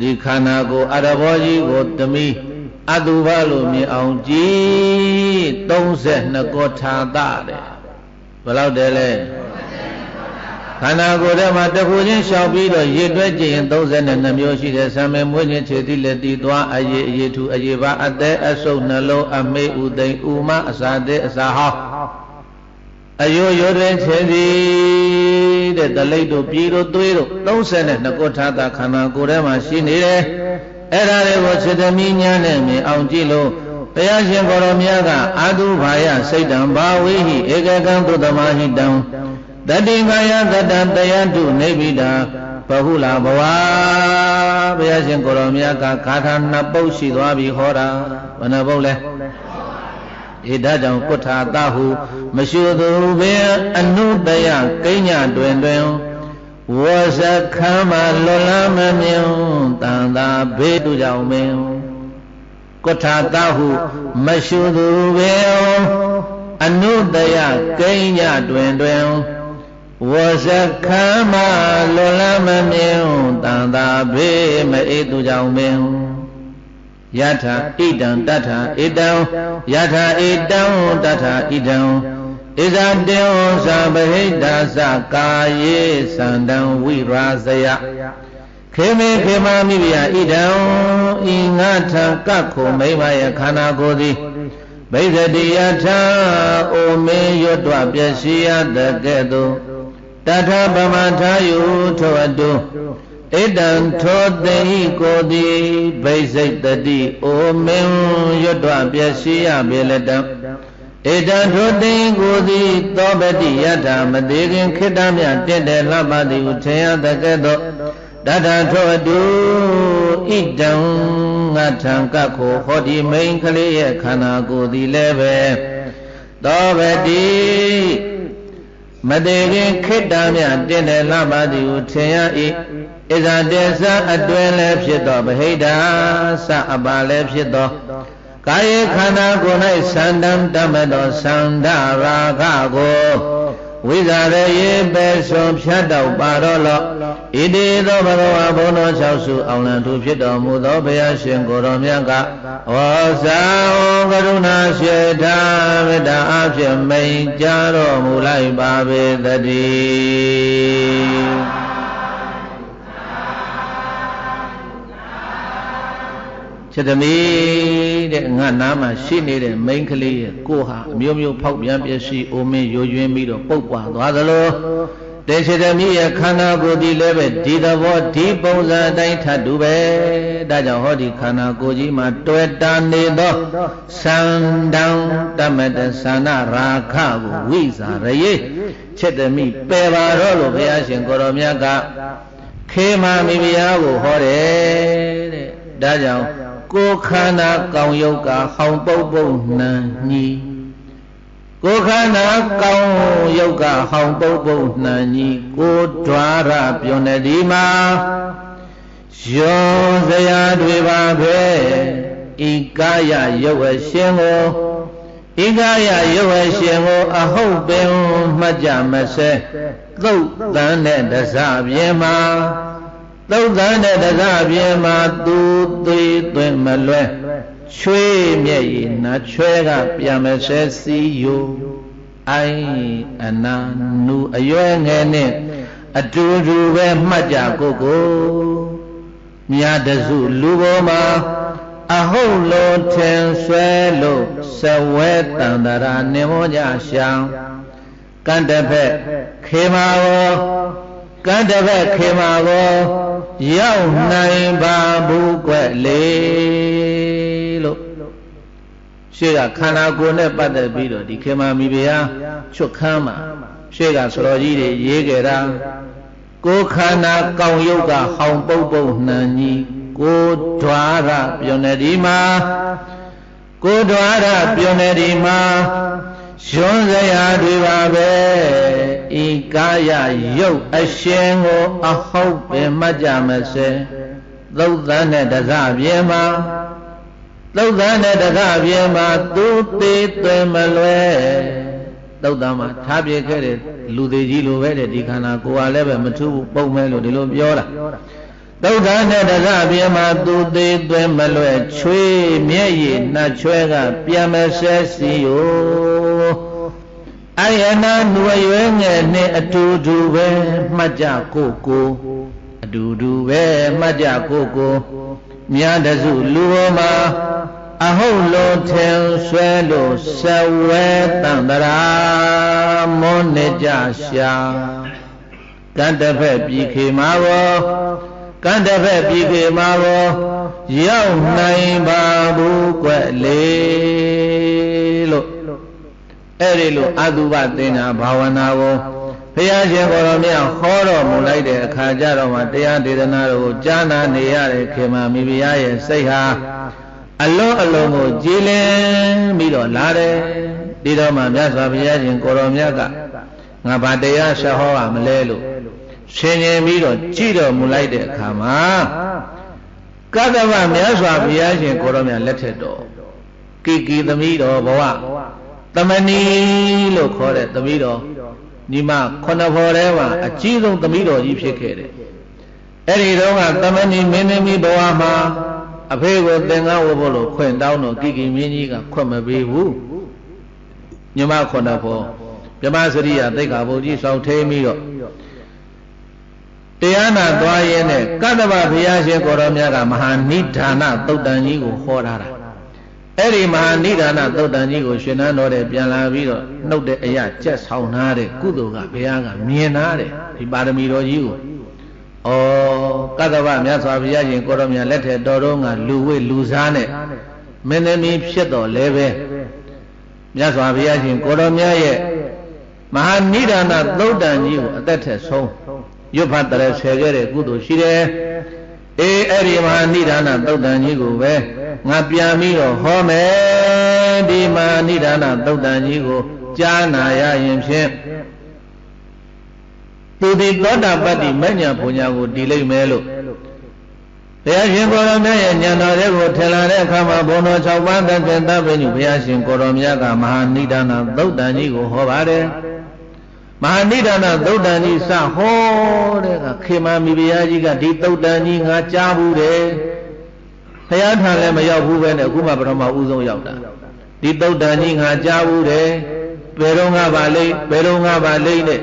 ဒီခန္ဓာကိုယ်အရဘောကြီးကိုတမိအတုဘလို့မြင်အောင်ကြည်32ကောထာတတဲ့ဘယ်လောက်တည်းလဲခန္ဓာကိုယ်ထဲမှာတစ်ခုချင်းလျှောက်ပြီးတော့ရည်တွဲကြည့်ရင်32မျိုးရှိတယ်ဆံမေမွေးခြင်းခြေတိလက်တီသွားအရေးအရေးထူအရေးပါအသက်အဆုပ်နှလုံးအမေဥသိမ်ဥမအစာတဲ့အစာဟောင်းအယိုးရိုးတွင်ခြင်းသည် တဲ့တလိပ်တို့ပြည်တို့သွေးတို့32ခုထာတာခန္ဓာကိုယ်ထဲမှာရှိနေတယ်အဲ့ဒါတွေကိုစေတမီညာနဲ့မြင်အောင်ကြည့်လို့ဘုရားရှင်ကိုရောမြတ်ကအာတုဘာယစိတ်တံဘာဝိဟိဧကကံသုတမဟိတံတတိကာယတတံတယတုနေဗိတာဘဟုလာဘဝဘုရားရှင်ကိုရောမြတ်ကဂါထာနှစ်ပုတ်ရှိသွားပြီဟောတာဘယ်နှပုတ်လဲ ဧဒါကြောင့်ကုဋ္ဌာတဟုမရှုသူပင်အနုတယကိညာတွင်တွင်ဝဇခမ်းမလွန်လမ်းမမြင်တန်သာဘေးသူကြောင့်မင်းကုဋ္ဌာတဟုမရှုသူပင်အနုတယကိညာတွင်တွင်ဝဇခမ်းမလွန်လမ်းမမြင်တန်သာဘေးမအေးသူကြောင့်မင်း ယထာဣတံတထာဣတံယထာဣတံတထာဣတံဣဇာတေဝသဗဟိတသကာယေသန္တံဝိရာဇယခေမေခေမမိဗျာဣဒံဤငါထံကခုမိမယခန္ဓာကိုယ်သည်ဘိဇတိယထာအိုမေရွတ်တော်ပျစီရတဲ့ကဲ့သို့တထာပမထာယုထောအတု ဣတံထောတိကိုတိဘိစိတ်တတိအိုမင်းရွတ်တော်ပျစီရပေလက်တံဧတံထိုတိကိုသည်သောပတိယထာမသေးခင်ခိတ္တမြတင့်တယ်လှပသည်ဟုထင်ရသကဲ့သို့တထထိုအတုဣတံငါထံကခိုဟောဒီမိန်ကလေးရဲ့ခန္ဓာကိုယ်သည်လည်းပဲသောပတိ မသေးခင်ခိတ္တမြတင့်တယ်လှပသည်ဟုထင်ရ၏ဣဇာတေသအတွင်လည်းဖြစ်သောဗဟိတာစအပါလည်းဖြစ်သောကာယခန္ဓာကိုယ်၌သန္တံတမတောသန္ဒရာဂကို ဝိဇာရယေပဲဆုံးဖြတ်တော့ပါတော့လောဣတိသောဘဂဝါဘုန်းတော်၆စုအောင်လံသူဖြစ်တော်မူသောဘုရားရှင်ကိုယ်တော်မြတ်ကဝေါဇာကရုဏာရှိတာမေတ္တာအဖြစ်မိန်ကြားတော်မူလိုက်ပါပေတည်း ချက်သမီးတဲ့ငါနားမှာရှိနေတဲ့မိန်းကလေးရဲ့ကိုဟာအမျိုးမျိုးဖောက်ပြန်ပြစီအိုမင်းယိုယွင်းပြီးတော့ပုတ်ပွားသွားသလိုတဲ့ချက်သမီးရဲ့ခန္ဓာကိုယ်ဒီလည်းပဲဒီသဘောဒီပုံစံအတိုင်းထပ်တူပဲဒါကြောင့်ဟောဒီခန္ဓာကိုယ်ကြီးမှာတွေ့တာနေသောသန္တံတမတသန္နရာခကိုဝိဇာရယေချက်သမီးပယ်ပါတော့လို့ဘုရားရှင်ကိုရောမြတ်ကခေမာမိဖုရားကိုဟောတယ်တဲ့ဒါကြောင့် ကိုခန္ဓာကောင်းယုတ်ကဟောင်ပုတ်ပုတ်နှံညီကိုခန္ဓာကောင်းယုတ်ကဟောင်ပုတ်ပုတ်နှံညီကိုဓွာရပြုံးတဲ့ဒီမှာယောစရာတွေပါပဲဤကာယယုတ်အရှင်ကိုဤကာယယုတ်အရှင်ကိုအဟုတ်ပင်မှတ်ကြမစဲသုတ်တန်တဲ့တစပြင်းမှာ သုတ်သန်တဲ့တကားပြေမှာသူသေးသွင်းမလွဲချွေးမျက်ရည်နာချွဲကပြန်မဆဲစီယိုအိုင်အနာနူအရွယ်ငယ်နဲ့အတူတူပဲမှတ်ကြကိုကိုမြတ်တစုလူပေါ်မှာအဟုတ်လို့ထင်ဆွဲလို့စဝဲတန်တရာနေမောကြရှောင်းကန့်တဖက်ခေမာရော ကန့်တဖက်ခေမာကိုရောက်နိုင်ပါဘူးကွက်လေလို့ရှေ့ကခန္ဓာကိုယ်နဲ့ပတ်သက်ပြီးတော့ဒီခေမာမိဖုရားချွတ်ခမ်းမှာရှေ့ကစတော်ကြီးတွေရေးကြတာကိုခန္ဓာကောင်းယုတ်ကဟောင်ပုတ်ပုတ်နှံကြီးကိုဓွာရပြုံးတဲ့ဒီမှာကိုဓွာရပြုံးတဲ့ဒီမှာ ရှင်စရာတွေပါပဲဤကာယရုပ်အရှင်ကိုအဟုတ်ပင်မှတ်ကြမစေသုတ်သန်တဲ့တကပြေမှာသုတ်သန်တဲ့တကပြေမှာသူသေးသွင်းမလွဲသုတ်တံမှာထားပြခဲ့တဲ့လူသေးကြီးလိုပဲတဲ့ဒီခန္ဓာကိုယ်ကလည်းပဲမထူးဘူးပုံမဲလို့ဒီလိုပြောတာသုဒ္ဓနဲ့တကပြမသူသေးသွဲမလွဲ့ချွေးမျက်ရည်နှချွဲကပြန်မဆဲစီယို အယနာနွယ်ရွယ်ငယ်နဲ့အတူတူပဲမှတ်ကြကိုကိုအတူတူပဲမှတ်ကြကိုကိုမြတ်တစုလူဟောမှာအဟုတ်လို့ထင်ဆွဲလို့ဆဝဲတန်တရာမောနေကြရှာကတ္တဖက်ပြီခေမာဘောကတ္တဖက်ပြီခေမာဘောရောက်နိုင်ပါဘူးကွယ်လေလို့ အဲ့ဒီလိုအတုပသင်္ညာဘာဝနာကိုဘုရားရှင်ကိုယ်တော်မြတ်ဟောတော်မူလိုက်တဲ့အခါကျတော့မှတရားဒေသနာတော်ကိုကြားနာနေရတဲ့ခေမာမိဖုရားရဲ့စိတ်ဟာအလုံးအလုံးကိုကြည်လင်ပြီးတော့လာတယ်ဒီတော့မှမြတ်စွာဘုရားရှင်ကိုရောမြတ်ကငါဗာတရားရှဟောကမလဲလို့ရှင်ရင်ပြီးတော့ကြည်တော်မူလိုက်တဲ့အခါမှာကတ္တဗမြတ်စွာဘုရားရှင်ကိုရောမြတ်လက်ထက်တော်ကိကိသမီးတော်ဘဝ သမဏီလို့ခေါ်တဲ့သမီးတော်ညီမခုနှစ်ဖော်ထဲမှာအကြီးဆုံးသမီးတော်ကြီးဖြစ်ခဲ့တယ်အဲ့ဒီတော့ကသမဏီမင်းသမီးဘဝမှာအဖေကိုသင်္ကန်းဝတ်ဖို့လို့ခွင့်တောင်းတော့ကိကိမင်းကြီးကခွင့်မပေးဘူးညမခုနှစ်ဖို့မြမစရိယသိက္ခာပုဒ်ကြီးစောင့်ထိန်ပြီးတော့တရားနာသွားရင်းနဲ့ကတ္တဗဘုရားရှင်ကိုရောမြတ်ကမဟာနိဒာနသုတ်တန်ကြီးကိုဟောထားတာ အဲ့ဒီမဟာနိဒာနသုတ်တန်ကြီးကိုရှင်နန်းတော်တဲ့ပြန်လာပြီးတော့နှုတ်တဲ့အရာကြက်ဆောင်နာတဲ့ကုသိုလ်ကဘုရားကမြင်နာတဲ့ဒီပါရမီတော်ကြီးကိုဩကတ္တဗမြတ်စွာဘုရားရှင်ကိုရောမြတ်လက်ထက်တော်တော်ကလူဝိလူစားနဲ့မင်းသမီးဖြစ်တော်လဲပဲမြတ်စွာဘုရားရှင်ကိုရောမြတ်ရဲ့မဟာနိဒာနသုတ်တန်ကြီးကိုအသက်ထက်ဆုံးရွတ်ဖတ်တရဆယ်ခဲ့တဲ့ကုသိုလ်ရှိတယ်အေးအဲ့ဒီမဟာနိဒာနသုတ်တန်ကြီးကိုပဲ ငါပြန်ပြီးတော့ဟောမယ်ဒီမဟာနိဒာနသုတ်တန်ကြီးကိုကြားနာရရင်ဖြင့်သူဒီသောတာပတ္တိမညာဘုံညာကိုတည်လိမ့်မယ်လို့ဘုရားရှင်ကိုရောမြတ်ရဲ့ဉာဏ်တော်ရဲ့ကိုထင်လာတဲ့အခါမှာဘုံတော်၆ပါးတက္ကသဗ္ဗညုဘုရားရှင်ကိုရောမြတ်ကမဟာနိဒာနသုတ်တန်ကြီးကိုဟောပါတယ်မဟာနိဒာနသုတ်တန်ကြီးစဟောတဲ့ကခေမမီဘုရားကြီးကဒီသုတ်တန်ကြီးငါကြားဘူးတယ် ဘုရားထံလည်းမရောက်ဘူးပဲနဲ့အခုမှပထမဦးဆုံးရောက်တာဒီသုတ်တန်ကြီးငါကြားဘူးတယ်ဘယ်တော့ငါပါလိမ့်ဘယ်တော့ငါပါလိမ့်တဲ့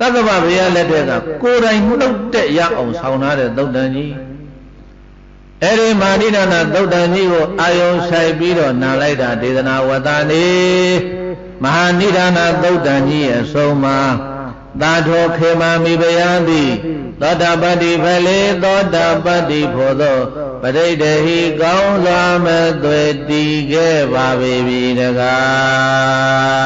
တက္ကဗဘုရားလက်ထက်ကကိုယ်တိုင်နှုတ်တဲ့ရအောင်ဆောင်းထားတဲ့သုတ်တန်ကြီးအဲ့ဒီမာနိဒနာသုတ်တန်ကြီးကိုအာယုံဆိုင်ပြီးတော့နာလိုက်တာဒေသနာဝတ္တနေမဟာနိဒနာသုတ်တန်ကြီးရဲ့အဆုံးမှာ သာထောခေမမိဗျာတိသောတာပတ္တိဖလေသောတာပတ္တိဖို့သောပရိဒဟိကောင်းစွာမသွေတည်ခဲ့ပါပေပြီတကား